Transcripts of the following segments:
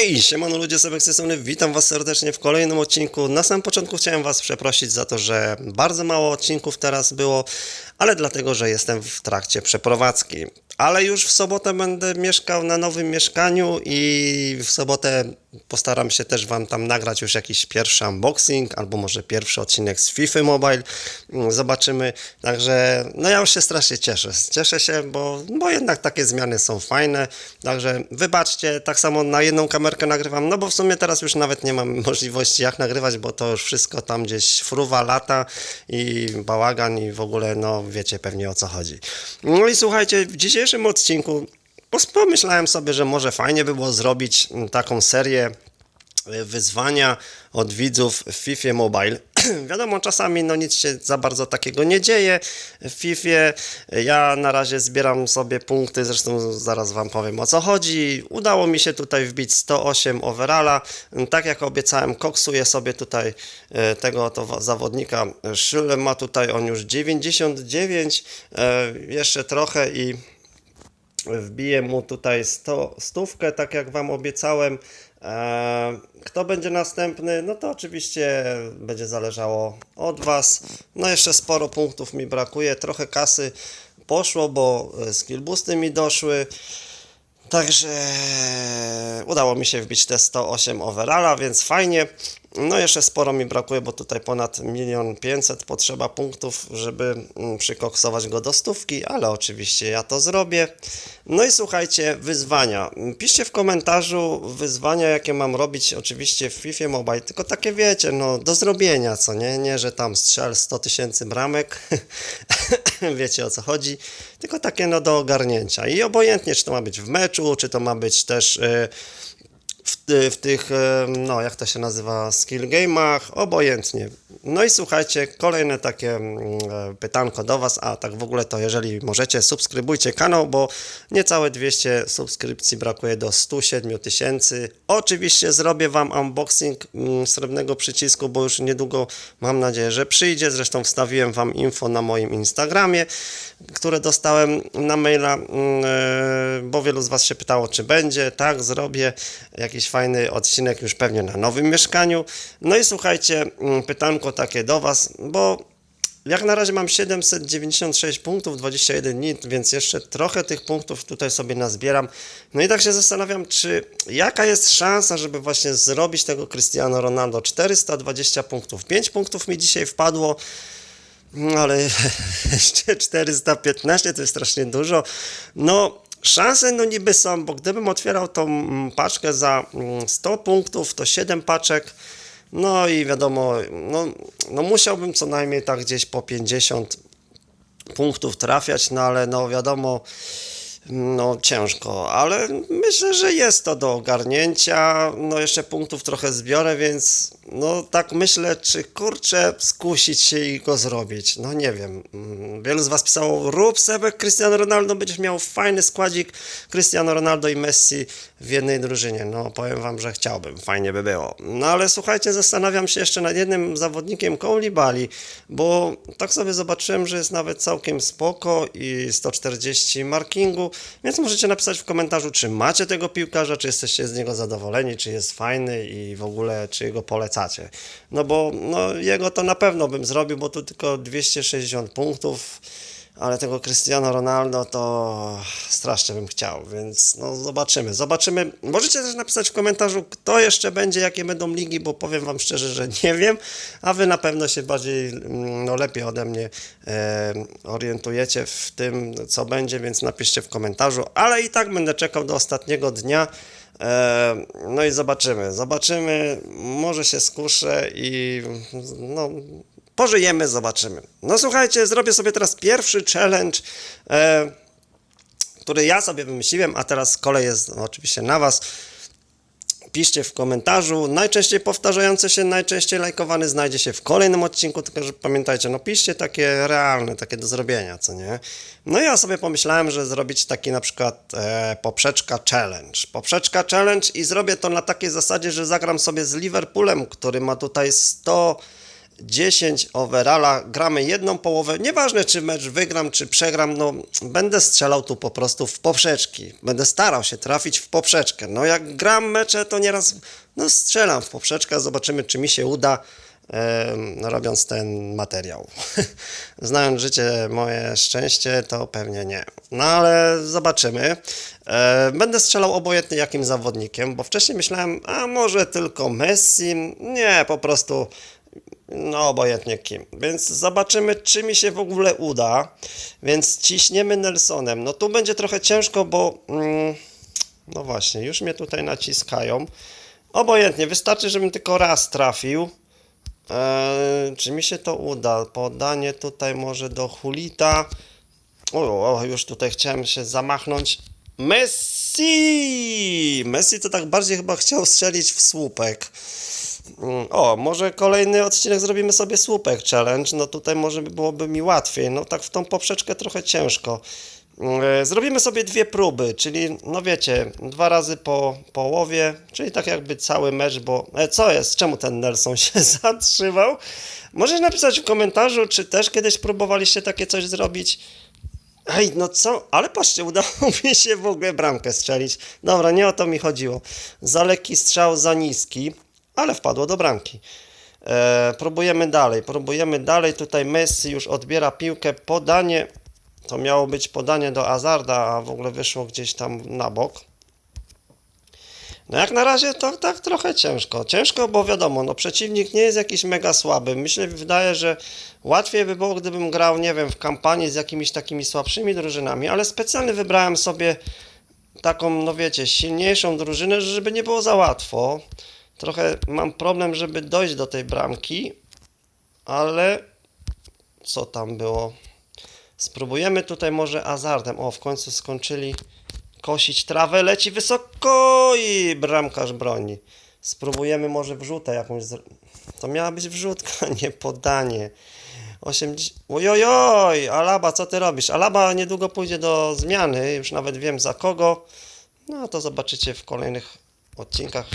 Hej, siemano ludzie, z witam was serdecznie w kolejnym odcinku. Na samym początku chciałem was przeprosić za to, że bardzo mało odcinków teraz było, ale dlatego, że jestem w trakcie przeprowadzki. Ale już w sobotę będę mieszkał na nowym mieszkaniu i w sobotę postaram się też wam tam nagrać już jakiś pierwszy unboxing, albo może pierwszy odcinek z FIFA Mobile. Mm, Zobaczymy. Także no ja już się strasznie cieszę. Cieszę się, bo, bo jednak takie zmiany są fajne. Także wybaczcie, tak samo na jedną kamerkę nagrywam, no bo w sumie teraz już nawet nie mam możliwości jak nagrywać, bo to już wszystko tam gdzieś fruwa lata i bałagan i w ogóle no wiecie pewnie o co chodzi. No i słuchajcie, w dzisiejszym odcinku pomyślałem sobie, że może fajnie by było zrobić taką serię wyzwania od widzów w FIFA Mobile. Wiadomo, czasami no nic się za bardzo takiego nie dzieje w FIFA. Ja na razie zbieram sobie punkty, zresztą zaraz Wam powiem o co chodzi. Udało mi się tutaj wbić 108 overalla. Tak jak obiecałem, koksuję sobie tutaj e, tego to zawodnika. Szyle ma tutaj on już 99, e, jeszcze trochę i wbiję mu tutaj 100, stówkę, tak jak Wam obiecałem. E, Kto będzie następny? No to oczywiście będzie zależało od Was. No jeszcze sporo punktów mi brakuje, trochę kasy poszło, bo skillboosty mi doszły. Także udało mi się wbić te 108 overalla, więc fajnie. No jeszcze sporo mi brakuje, bo tutaj ponad 1 500 potrzeba punktów, żeby mm, przykoksować go do stówki, ale oczywiście ja to zrobię. No i słuchajcie, wyzwania. Piszcie w komentarzu wyzwania, jakie mam robić oczywiście w FIFA Mobile, tylko takie wiecie, no do zrobienia, co nie? Nie, że tam strzel 100 tysięcy bramek, wiecie o co chodzi, tylko takie no do ogarnięcia. I obojętnie, czy to ma być w meczu, czy to ma być też... Yy, w, ty- w tych, no jak to się nazywa, skill game'ach, obojętnie. No i słuchajcie, kolejne takie mm, e, pytanko do Was, a tak w ogóle to jeżeli możecie, subskrybujcie kanał, bo niecałe 200 subskrypcji brakuje do 107 tysięcy. Oczywiście zrobię Wam unboxing mm, srebrnego przycisku, bo już niedługo mam nadzieję, że przyjdzie. Zresztą wstawiłem Wam info na moim Instagramie, które dostałem na maila, mm, e, bo wielu z Was się pytało, czy będzie. Tak, zrobię jakiś fajny odcinek już pewnie na nowym mieszkaniu. No i słuchajcie, mm, pytanko takie do Was, bo jak na razie mam 796 punktów, 21 dni, więc jeszcze trochę tych punktów tutaj sobie nazbieram. No i tak się zastanawiam, czy jaka jest szansa, żeby właśnie zrobić tego Cristiano Ronaldo 420 punktów. 5 punktów mi dzisiaj wpadło. No ale jeszcze 415 to jest strasznie dużo. No, szanse no niby są, bo gdybym otwierał tą mm, paczkę za mm, 100 punktów, to 7 paczek. No i wiadomo, no, no musiałbym co najmniej tak gdzieś po 50 punktów trafiać, no ale no wiadomo, no ciężko, ale myślę, że jest to do ogarnięcia. No jeszcze punktów trochę zbiorę, więc no tak myślę, czy kurczę skusić się i go zrobić. No nie wiem. Mm, Wielu z Was pisało, rób sebek Cristiano Ronaldo, będziesz miał fajny składzik Cristiano Ronaldo i Messi w jednej drużynie. No powiem Wam, że chciałbym, fajnie by było. No ale słuchajcie, zastanawiam się jeszcze nad jednym zawodnikiem Koulibaly, bo tak sobie zobaczyłem, że jest nawet całkiem spoko i 140 markingu, więc możecie napisać w komentarzu, czy macie tego piłkarza, czy jesteście z niego zadowoleni, czy jest fajny i w ogóle, czy go polecacie. No bo no, jego to na pewno bym zrobił, bo tu tylko 260 punktów, ale tego Cristiano Ronaldo to strasznie bym chciał, więc no zobaczymy, zobaczymy. Możecie też napisać w komentarzu, kto jeszcze będzie, jakie będą ligi, bo powiem Wam szczerze, że nie wiem, a Wy na pewno się bardziej, mm, no lepiej ode mnie e, orientujecie w tym, co będzie, więc napiszcie w komentarzu, ale i tak będę czekał do ostatniego dnia, E, No i zobaczymy, zobaczymy, może się skuszę i no, pożyjemy, zobaczymy. No słuchajcie, zrobię sobie teraz pierwszy challenge, e, który ja sobie wymyśliłem, a teraz kolej jest no, oczywiście na Was. Piszcie w komentarzu. Najczęściej powtarzający się, najczęściej lajkowany znajdzie się w kolejnym odcinku, tylko że pamiętajcie, no piszcie takie realne, takie do zrobienia, co nie? No ja sobie pomyślałem, że zrobić taki na przykład e, poprzeczka challenge. Poprzeczka challenge i zrobię to na takiej zasadzie, że zagram sobie z Liverpoolem, który ma tutaj 100 10 overalla, gramy jedną połowę, nieważne czy mecz wygram, czy przegram, no będę strzelał tu po prostu w poprzeczki, będę starał się trafić w poprzeczkę, no jak gram mecze, to nieraz no strzelam w poprzeczkę, zobaczymy czy mi się uda, em, robiąc ten materiał. Znając życie, moje szczęście, to pewnie nie. No ale zobaczymy. E, Będę strzelał obojętnie jakim zawodnikiem, bo wcześniej myślałem, a może tylko Messi. Nie, po prostu no obojętnie kim. Więc zobaczymy, czy mi się w ogóle uda. Więc ciśniemy Nelsonem. No tu będzie trochę ciężko, bo mm, no właśnie, już mnie tutaj naciskają. Obojętnie, wystarczy, żebym tylko raz trafił. Eee, czy mi się to uda? Podanie tutaj może do Hulita. O, o, już tutaj chciałem się zamachnąć. Messi! Messi to tak bardziej chyba chciał strzelić w słupek. Mm, O, może kolejny odcinek zrobimy sobie słupek challenge. No tutaj może by byłoby mi łatwiej. No tak w tą poprzeczkę trochę ciężko. Mm, e, Zrobimy sobie dwie próby, czyli no wiecie, dwa razy po połowie, czyli tak jakby cały mecz, bo e, co jest? Czemu ten Nelson się zatrzymał? Możesz napisać w komentarzu, czy też kiedyś próbowaliście takie coś zrobić. Ej, no co? Ale patrzcie, udało mi się w ogóle bramkę strzelić. Dobra, nie o to mi chodziło. Za lekki strzał, za niski, ale wpadło do bramki. E, próbujemy dalej, próbujemy dalej. Tutaj Messi już odbiera piłkę, podanie. To miało być podanie do Azarda, a w ogóle wyszło gdzieś tam na bok. No jak na razie to tak trochę ciężko. Ciężko, bo wiadomo, no przeciwnik nie jest jakiś mega słaby. Myślę, wydaje, że łatwiej by było, gdybym grał, nie wiem, w kampanii z jakimiś takimi słabszymi drużynami, ale specjalnie wybrałem sobie taką, no wiecie, silniejszą drużynę, żeby nie było za łatwo. Trochę mam problem, żeby dojść do tej bramki, ale co tam było? Spróbujemy tutaj może azardem. O, w końcu skończyli kosić trawę, leci wysoko i bramkarz broni. Spróbujemy może wrzutę jakąś. zr- To miała być wrzutka, nie podanie. 80... Ojojoj, Alaba, co ty robisz? Alaba niedługo pójdzie do zmiany, już nawet wiem za kogo. No to zobaczycie w kolejnych odcinkach.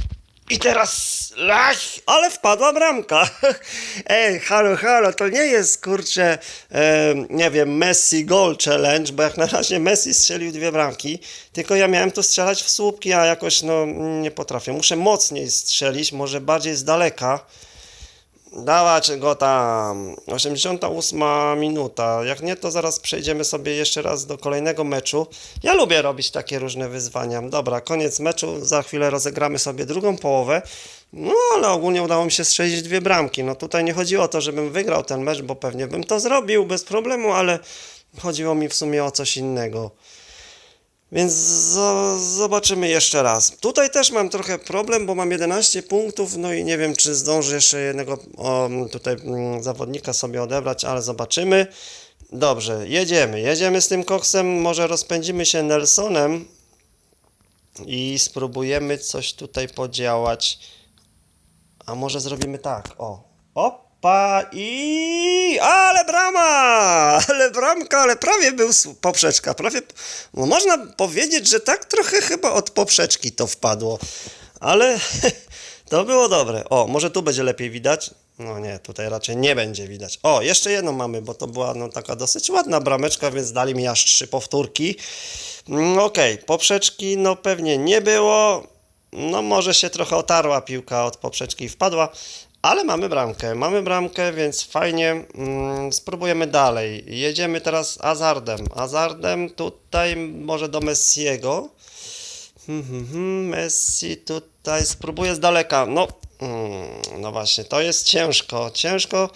I teraz, lach, ale wpadła bramka. Ej, halo, halo, to nie jest, kurczę, e, nie wiem, Messi Goal Challenge, bo jak na razie Messi strzelił dwie bramki, tylko ja miałem tu strzelać w słupki, a jakoś, no, nie potrafię. Muszę mocniej strzelić, może bardziej z daleka. Dawać go tam. 88 minuta. Jak nie, to zaraz przejdziemy sobie jeszcze raz do kolejnego meczu. Ja lubię robić takie różne wyzwania. Dobra, koniec meczu. Za chwilę rozegramy sobie drugą połowę. No, ale ogólnie udało mi się strzelić dwie bramki. No tutaj nie chodziło o to, żebym wygrał ten mecz, bo pewnie bym to zrobił bez problemu, ale chodziło mi w sumie o coś innego. Więc zo- zobaczymy jeszcze raz. Tutaj też mam trochę problem, bo mam 11 punktów, no i nie wiem, czy zdążę jeszcze jednego o, tutaj mm, zawodnika sobie odebrać, ale zobaczymy. Dobrze, jedziemy. Jedziemy z tym koksem, może rozpędzimy się Nelsonem i spróbujemy coś tutaj podziałać. A może zrobimy tak, o. Opa i... Ale brama! Ale bramka, ale prawie był poprzeczka, prawie... No można powiedzieć, że tak trochę chyba od poprzeczki to wpadło. Ale to było dobre. O, może tu będzie lepiej widać? No nie, tutaj raczej nie będzie widać. O, jeszcze jedną mamy, bo to była no, taka dosyć ładna brameczka, więc dali mi aż trzy powtórki. Mm, Okej, poprzeczki no pewnie nie było. No może się trochę otarła piłka od poprzeczki i wpadła, ale mamy bramkę. Mamy bramkę, więc fajnie. Mm, spróbujemy dalej. Jedziemy teraz Azardem. Azardem tutaj może do Messiego. Hmm, hmm, hmm, Messi tutaj spróbuję z daleka. No, mm, no właśnie, to jest ciężko. Ciężko,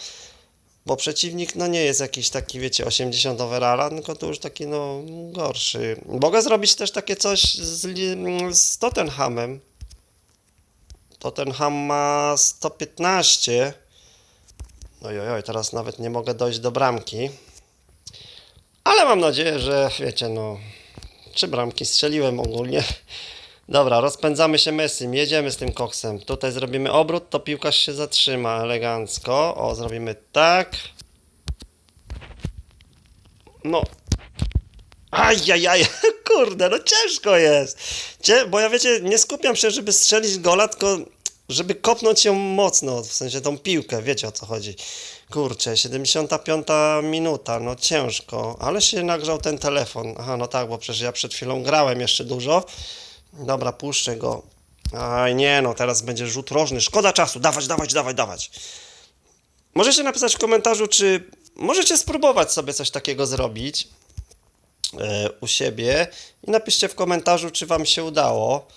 bo przeciwnik no nie jest jakiś taki, wiecie, 80 overalla, tylko to już taki no gorszy. Mogę zrobić też takie coś z, z Tottenhamem. Tottenham ma 115. Ojojoj, teraz nawet nie mogę dojść do bramki. Ale mam nadzieję, że wiecie, no trzy bramki strzeliłem ogólnie. Dobra, rozpędzamy się Messim, jedziemy z tym koksem. Tutaj zrobimy obrót, to piłkarz się zatrzyma elegancko. O, zrobimy tak. No. Ajajaj, kurde, no ciężko jest. Cie, bo ja wiecie, nie skupiam się, żeby strzelić gola, tylko żeby kopnąć ją mocno, w sensie tą piłkę, wiecie o co chodzi. Kurczę, 75 minuta, no ciężko, ale się nagrzał ten telefon. Aha, no tak, bo przecież ja przed chwilą grałem jeszcze dużo. Dobra, puszczę go. Aj, nie no, teraz będzie rzut rożny. Szkoda czasu, dawać, dawać, dawać, dawać. Możecie napisać w komentarzu, czy możecie spróbować sobie coś takiego zrobić u siebie i napiszcie w komentarzu, czy Wam się udało.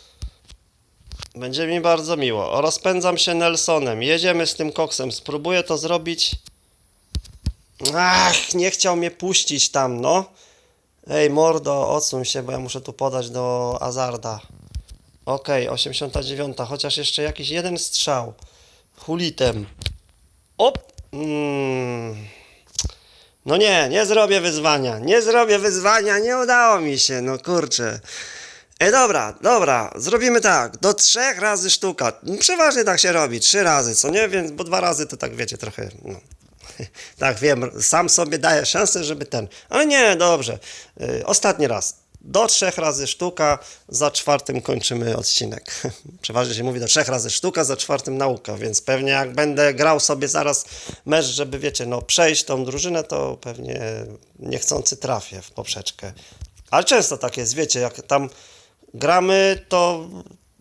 Będzie mi bardzo miło. Rozpędzam się Nelsonem. Jedziemy z tym koksem. Spróbuję to zrobić. Ach, nie chciał mnie puścić tam, no. Ej, mordo, odsuń się, bo ja muszę tu podać do Azarda. Okej, 89. Chociaż jeszcze jakiś jeden strzał. Hulitem. Op! Mm. No nie, nie zrobię wyzwania. Nie zrobię wyzwania, nie udało mi się, no kurczę. Ej, dobra, dobra, zrobimy tak. Do trzech razy sztuka. Przeważnie tak się robi, trzy razy, co nie? Więc, bo dwa razy to tak wiecie, trochę. No. Tak, wiem, sam sobie daję szansę, żeby ten. Ale nie, dobrze. Y, ostatni raz. Do trzech razy sztuka, za czwartym kończymy odcinek. Przeważnie się mówi do trzech razy sztuka, za czwartym nauka, więc pewnie jak będę grał sobie zaraz mecz, żeby wiecie, no przejść tą drużynę, to pewnie niechcący trafię w poprzeczkę. Ale często tak jest, wiecie, jak tam gramy, to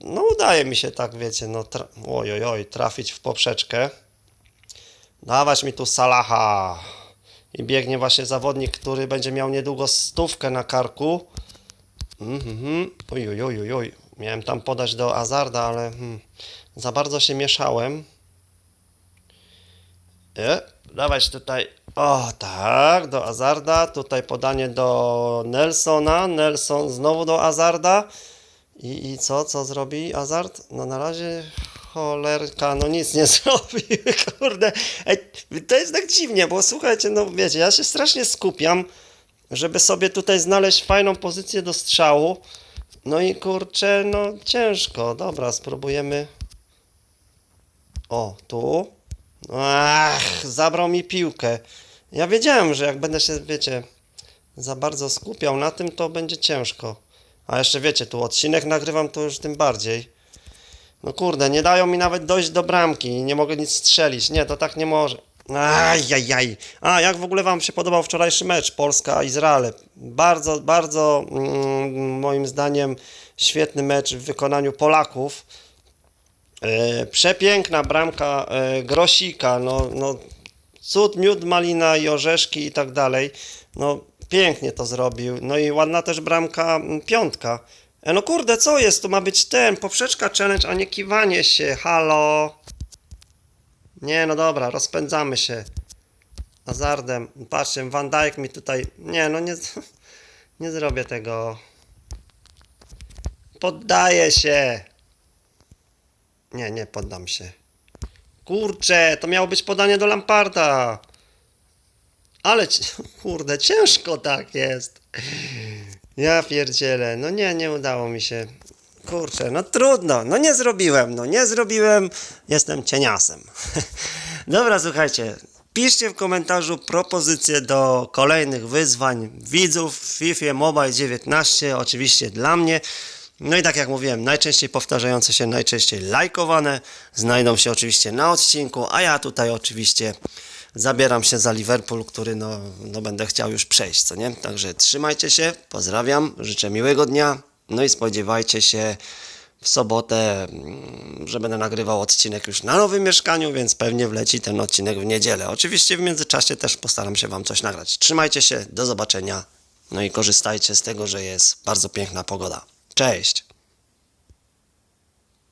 no udaje mi się tak, wiecie, no tra- oj, trafić w poprzeczkę. Dawać mi tu Salaha. I biegnie właśnie zawodnik, który będzie miał niedługo stówkę na karku. Mhm. Oj, oj, oj, oj. Miałem tam podać do Azarda, ale hmm, za bardzo się mieszałem. E, dawać tutaj. O, tak, do Azarda. Tutaj podanie do Nelsona. Nelson znowu do Azarda. I, I co, co zrobi Azard? No na razie cholerka, no nic nie zrobi, kurde. Ej, to jest tak dziwnie, bo słuchajcie, no wiecie, ja się strasznie skupiam, żeby sobie tutaj znaleźć fajną pozycję do strzału. No i kurczę, no ciężko. Dobra, spróbujemy. O, tu. Ach, zabrał mi piłkę. Ja wiedziałem, że jak będę się, wiecie, za bardzo skupiał na tym, to będzie ciężko. A jeszcze wiecie, tu odcinek nagrywam, to już tym bardziej. No kurde, nie dają mi nawet dojść do bramki i nie mogę nic strzelić. Nie, to tak nie może. Ajajaj. A jak w ogóle Wam się podobał wczorajszy mecz Polska-Izrael? Bardzo, bardzo mm, moim zdaniem świetny mecz w wykonaniu Polaków. E, przepiękna bramka e, Grosika, no, no cud, miód, malina i orzeszki i tak dalej. No pięknie to zrobił. No i ładna też bramka mm, piątka. E, no kurde, co jest? Tu ma być ten, poprzeczka challenge, a nie kiwanie się. Halo. Nie, no dobra, rozpędzamy się. Azardem. Patrzcie, Van Dijk mi tutaj... Nie, no nie... Nie zrobię tego. Poddaję się. Nie, nie poddam się. Kurczę, to miało być podanie do Lamparda. Ale, kurde, ciężko tak jest. Ja pierdzielę, no nie, nie udało mi się. Kurczę, no trudno, no nie zrobiłem, no nie zrobiłem, jestem cieniasem. Dobra, słuchajcie, piszcie w komentarzu propozycje do kolejnych wyzwań widzów w FIFA Mobile 19, oczywiście dla mnie. No i tak jak mówiłem, najczęściej powtarzające się, najczęściej lajkowane znajdą się oczywiście na odcinku, a ja tutaj oczywiście zabieram się za Liverpool, który no, no będę chciał już przejść, co nie? Także trzymajcie się, pozdrawiam, życzę miłego dnia, no i spodziewajcie się w sobotę, mm, że będę nagrywał odcinek już na nowym mieszkaniu, więc pewnie wleci ten odcinek w niedzielę. Oczywiście w międzyczasie też postaram się Wam coś nagrać. Trzymajcie się, do zobaczenia, no i korzystajcie z tego, że jest bardzo piękna pogoda. Cześć!